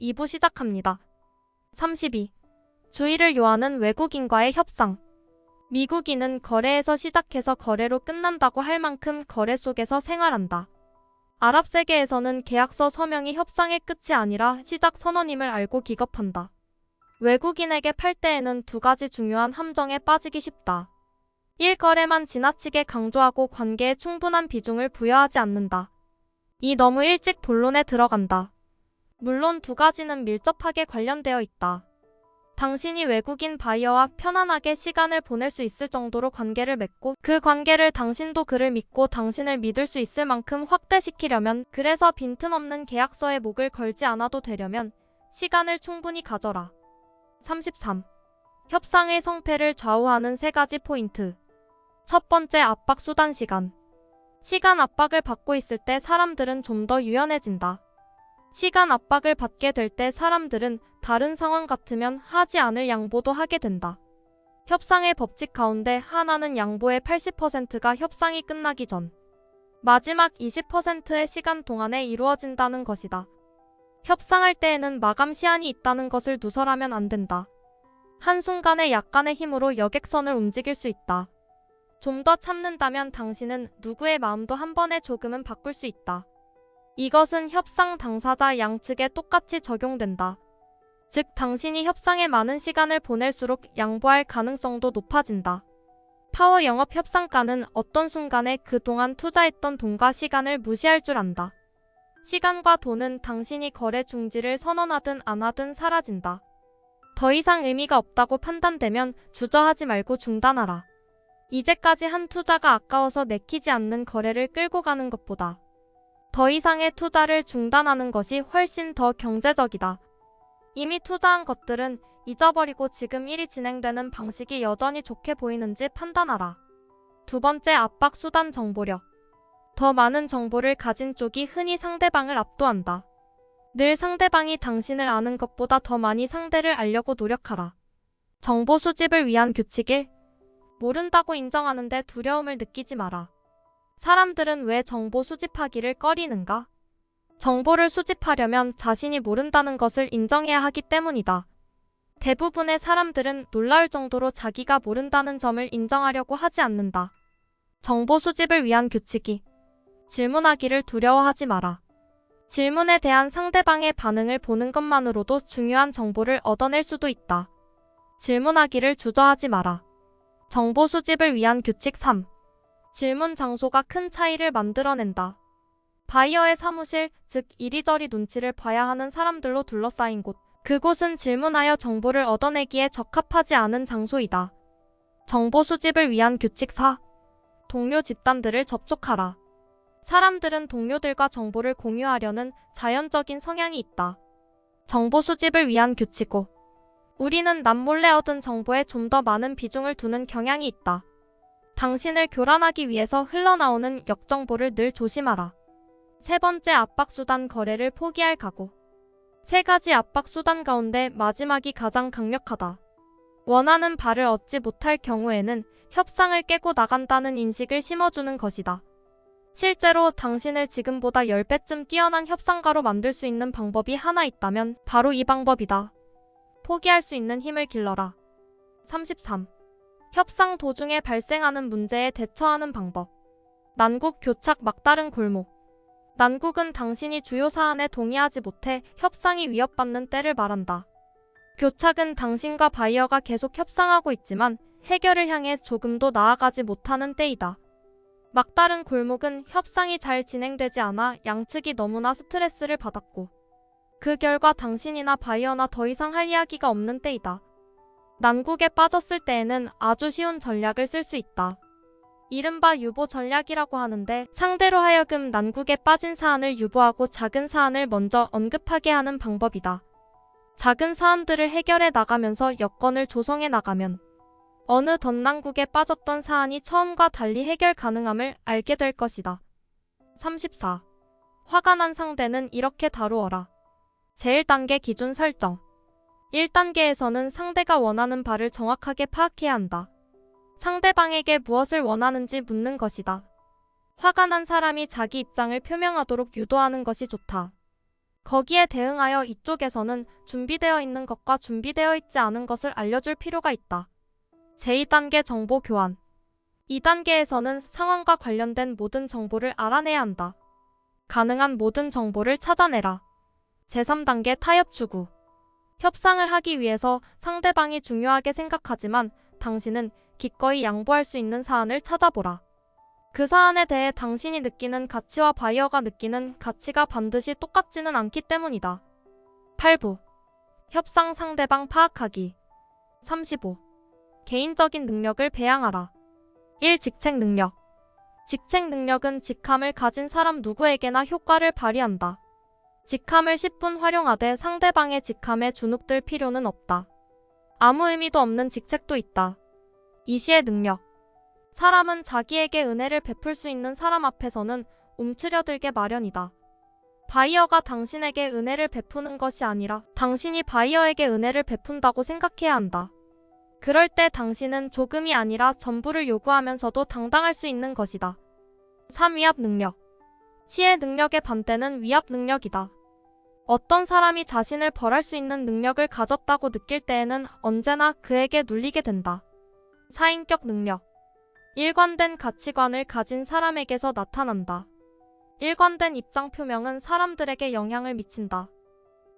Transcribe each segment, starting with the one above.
2부 시작합니다. 32. 주의를 요하는 외국인과의 협상. 미국인은 거래에서 시작해서 거래로 끝난다고 할 만큼 거래 속에서 생활한다. 아랍 세계에서는 계약서 서명이 협상의 끝이 아니라 시작 선언임을 알고 기겁한다. 외국인에게 팔 때에는 두 가지 중요한 함정에 빠지기 쉽다. 1. 거래만 지나치게 강조하고 관계에 충분한 비중을 부여하지 않는다. 2. 너무 일찍 본론에 들어간다. 물론 두 가지는 밀접하게 관련되어 있다. 당신이 외국인 바이어와 편안하게 시간을 보낼 수 있을 정도로 관계를 맺고 그 관계를 당신도 그를 믿고 당신을 믿을 수 있을 만큼 확대시키려면 그래서 빈틈없는 계약서에 목을 걸지 않아도 되려면 시간을 충분히 가져라. 33. 협상의 성패를 좌우하는 세 가지 포인트. 첫 번째 압박 수단 시간. 시간 압박을 받고 있을 때 사람들은 좀 더 유연해진다. 시간 압박을 받게 될 때 사람들은 다른 상황 같으면 하지 않을 양보도 하게 된다. 협상의 법칙 가운데 하나는 양보의 80%가 협상이 끝나기 전 마지막 20%의 시간 동안에 이루어진다는 것이다. 협상할 때에는 마감 시한이 있다는 것을 누설하면 안 된다. 한순간의 약간의 힘으로 여객선을 움직일 수 있다. 좀 더 참는다면 당신은 누구의 마음도 한 번에 조금은 바꿀 수 있다. 이것은 협상 당사자 양측에 똑같이 적용된다. 즉, 당신이 협상에 많은 시간을 보낼수록 양보할 가능성도 높아진다. 파워 영업 협상가는 어떤 순간에 그동안 투자했던 돈과 시간을 무시할 줄 안다. 시간과 돈은 당신이 거래 중지를 선언하든 안 하든 사라진다. 더 이상 의미가 없다고 판단되면 주저하지 말고 중단하라. 이제까지 한 투자가 아까워서 내키지 않는 거래를 끌고 가는 것보다 더 이상의 투자를 중단하는 것이 훨씬 더 경제적이다. 이미 투자한 것들은 잊어버리고 지금 일이 진행되는 방식이 여전히 좋게 보이는지 판단하라. 두 번째 압박 수단 정보력. 더 많은 정보를 가진 쪽이 흔히 상대방을 압도한다. 늘 상대방이 당신을 아는 것보다 더 많이 상대를 알려고 노력하라. 정보 수집을 위한 규칙 1. 모른다고 인정하는데 두려움을 느끼지 마라. 사람들은 왜 정보 수집하기를 꺼리는가? 정보를 수집하려면 자신이 모른다는 것을 인정해야 하기 때문이다. 대부분의 사람들은 놀라울 정도로 자기가 모른다는 점을 인정하려고 하지 않는다. 정보 수집을 위한 규칙이 질문하기를 두려워하지 마라. 질문에 대한 상대방의 반응을 보는 것만으로도 중요한 정보를 얻어낼 수도 있다. 질문하기를 주저하지 마라. 정보 수집을 위한 규칙 3. 질문 장소가 큰 차이를 만들어낸다. 바이어의 사무실, 즉 이리저리 눈치를 봐야 하는 사람들로 둘러싸인 곳. 그곳은 질문하여 정보를 얻어내기에 적합하지 않은 장소이다. 정보 수집을 위한 규칙 4. 동료 집단들을 접촉하라. 사람들은 동료들과 정보를 공유하려는 자연적인 성향이 있다. 정보 수집을 위한 규칙 5. 우리는 남몰래 얻은 정보에 좀 더 많은 비중을 두는 경향이 있다. 당신을 교란하기 위해서 흘러나오는 역정보를 늘 조심하라. 세 번째 압박수단 거래를 포기할 각오. 세 가지 압박수단 가운데 마지막이 가장 강력하다. 원하는 바를 얻지 못할 경우에는 협상을 깨고 나간다는 인식을 심어주는 것이다. 실제로 당신을 지금보다 10배쯤 뛰어난 협상가로 만들 수 있는 방법이 하나 있다면 바로 이 방법이다. 포기할 수 있는 힘을 길러라. 33. 협상 도중에 발생하는 문제에 대처하는 방법. 난국 교착 막다른 골목. 난국은 당신이 주요 사안에 동의하지 못해 협상이 위협받는 때를 말한다. 교착은 당신과 바이어가 계속 협상하고 있지만 해결을 향해 조금도 나아가지 못하는 때이다. 막다른 골목은 협상이 잘 진행되지 않아 양측이 너무나 스트레스를 받았고 그 결과 당신이나 바이어나 더 이상 할 이야기가 없는 때이다. 난국에 빠졌을 때에는 아주 쉬운 전략을 쓸 수 있다. 이른바 유보 전략이라고 하는데 상대로 하여금 난국에 빠진 사안을 유보하고 작은 사안을 먼저 언급하게 하는 방법이다. 작은 사안들을 해결해 나가면서 여건을 조성해 나가면 어느 덧난국에 빠졌던 사안이 처음과 달리 해결 가능함을 알게 될 것이다. 34. 화가 난 상대는 이렇게 다루어라. 제1단계 기준 설정. 1단계에서는 상대가 원하는 바를 정확하게 파악해야 한다. 상대방에게 무엇을 원하는지 묻는 것이다. 화가 난 사람이 자기 입장을 표명하도록 유도하는 것이 좋다. 거기에 대응하여 이쪽에서는 준비되어 있는 것과 준비되어 있지 않은 것을 알려줄 필요가 있다. 제2단계 정보 교환. 2단계에서는 상황과 관련된 모든 정보를 알아내야 한다. 가능한 모든 정보를 찾아내라. 제3단계 타협 추구. 협상을 하기 위해서 상대방이 중요하게 생각하지만 당신은 기꺼이 양보할 수 있는 사안을 찾아보라. 그 사안에 대해 당신이 느끼는 가치와 바이어가 느끼는 가치가 반드시 똑같지는 않기 때문이다. 8부. 협상 상대방 파악하기. 35. 개인적인 능력을 배양하라. 1. 직책 능력. 직책 능력은 직함을 가진 사람 누구에게나 효과를 발휘한다. 직함을 10분 활용하되 상대방의 직함에 주눅들 필요는 없다. 아무 의미도 없는 직책도 있다. 이시의 능력. 사람은 자기에게 은혜를 베풀 수 있는 사람 앞에서는 움츠려들게 마련이다. 바이어가 당신에게 은혜를 베푸는 것이 아니라 당신이 바이어에게 은혜를 베푼다고 생각해야 한다. 그럴 때 당신은 조금이 아니라 전부를 요구하면서도 당당할 수 있는 것이다. 3. 위압 능력. 시의 능력의 반대는 위압 능력이다. 어떤 사람이 자신을 벌할 수 있는 능력을 가졌다고 느낄 때에는 언제나 그에게 눌리게 된다. 사인격 능력. 일관된 가치관을 가진 사람에게서 나타난다. 일관된 입장 표명은 사람들에게 영향을 미친다.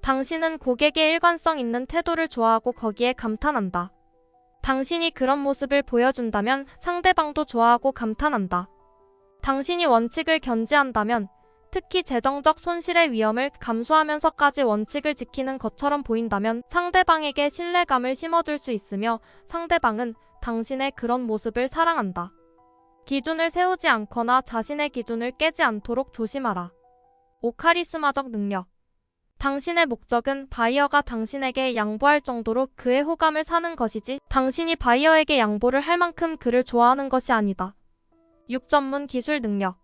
당신은 고객의 일관성 있는 태도를 좋아하고 거기에 감탄한다. 당신이 그런 모습을 보여준다면 상대방도 좋아하고 감탄한다. 당신이 원칙을 견지한다면 특히 재정적 손실의 위험을 감수하면서까지 원칙을 지키는 것처럼 보인다면 상대방에게 신뢰감을 심어줄 수 있으며 상대방은 당신의 그런 모습을 사랑한다. 기준을 세우지 않거나 자신의 기준을 깨지 않도록 조심하라. 오카리스마적 능력. 당신의 목적은 바이어가 당신에게 양보할 정도로 그의 호감을 사는 것이지 당신이 바이어에게 양보를 할 만큼 그를 좋아하는 것이 아니다. 6. 전문 기술 능력.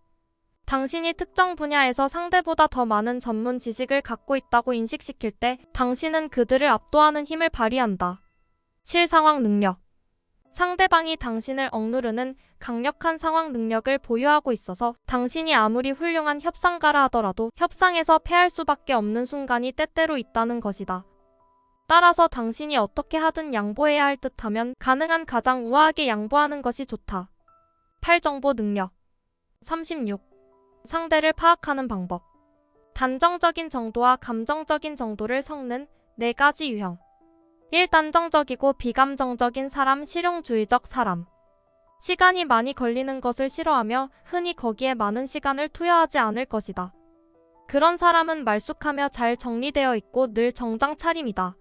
당신이 특정 분야에서 상대보다 더 많은 전문 지식을 갖고 있다고 인식시킬 때 당신은 그들을 압도하는 힘을 발휘한다. 7. 상황 능력. 상대방이 당신을 억누르는 강력한 상황 능력을 보유하고 있어서 당신이 아무리 훌륭한 협상가라 하더라도 협상에서 패할 수밖에 없는 순간이 때때로 있다는 것이다. 따라서 당신이 어떻게 하든 양보해야 할 듯하면 가능한 가장 우아하게 양보하는 것이 좋다. 8. 정보 능력. 36. 상대를 파악하는 방법. 단정적인 정도와 감정적인 정도를 섞는 네 가지 유형. 1. 단정적이고 비감정적인 사람, 실용주의적 사람. 시간이 많이 걸리는 것을 싫어하며 흔히 거기에 많은 시간을 투여하지 않을 것이다. 그런 사람은 말쑥하며 잘 정리되어 있고 늘 정장 차림이다.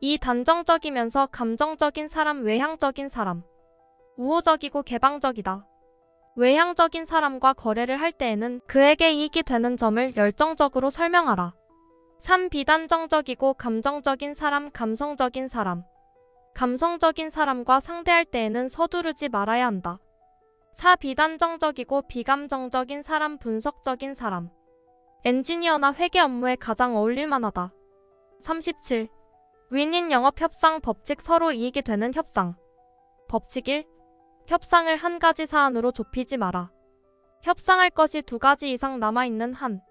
이 단정적이면서 감정적인 사람, 외향적인 사람. 우호적이고 개방적이다. 외향적인 사람과 거래를 할 때에는 그에게 이익이 되는 점을 열정적으로 설명하라. 3. 비단정적이고 감정적인 사람, 감성적인 사람. 감성적인 사람과 상대할 때에는 서두르지 말아야 한다. 4. 비단정적이고 비감정적인 사람, 분석적인 사람. 엔지니어나 회계 업무에 가장 어울릴만하다. 37. 윈윈 영업 협상 법칙 서로 이익이 되는 협상. 법칙 1. 협상을 한 가지 사안으로 좁히지 마라. 협상할 것이 두 가지 이상 남아있는 한.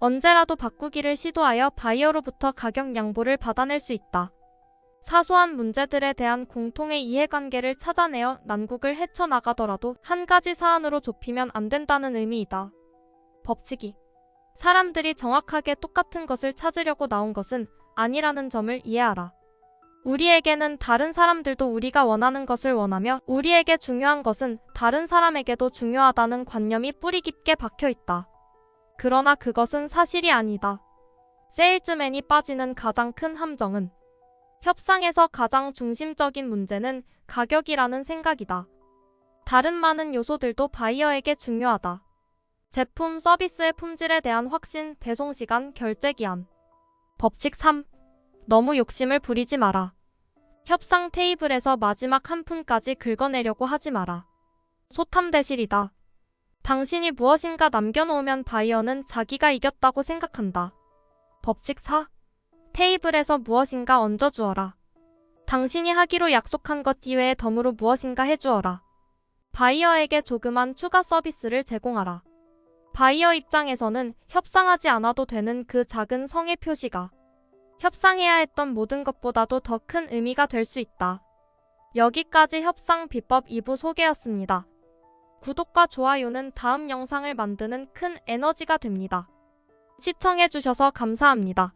언제라도 바꾸기를 시도하여 바이어로부터 가격 양보를 받아낼 수 있다. 사소한 문제들에 대한 공통의 이해관계를 찾아내어 난국을 헤쳐나가더라도 한 가지 사안으로 좁히면 안 된다는 의미이다. 법칙이 사람들이 정확하게 똑같은 것을 찾으려고 나온 것은 아니라는 점을 이해하라. 우리에게는 다른 사람들도 우리가 원하는 것을 원하며 우리에게 중요한 것은 다른 사람에게도 중요하다는 관념이 뿌리 깊게 박혀 있다. 그러나 그것은 사실이 아니다. 세일즈맨이 빠지는 가장 큰 함정은 협상에서 가장 중심적인 문제는 가격이라는 생각이다. 다른 많은 요소들도 바이어에게 중요하다. 제품, 서비스의 품질에 대한 확신, 배송 시간, 결제 기한. 법칙 3. 너무 욕심을 부리지 마라. 협상 테이블에서 마지막 한 푼까지 긁어내려고 하지 마라. 소탐대실이다. 당신이 무엇인가 남겨놓으면 바이어는 자기가 이겼다고 생각한다. 법칙 4. 테이블에서 무엇인가 얹어주어라. 당신이 하기로 약속한 것 이외에 덤으로 무엇인가 해주어라. 바이어에게 조그만 추가 서비스를 제공하라. 바이어 입장에서는 협상하지 않아도 되는 그 작은 성의 표시가 협상해야 했던 모든 것보다도 더 큰 의미가 될 수 있다. 여기까지 협상 비법 2부 소개였습니다. 구독과 좋아요는 다음 영상을 만드는 큰 에너지가 됩니다. 시청해주셔서 감사합니다.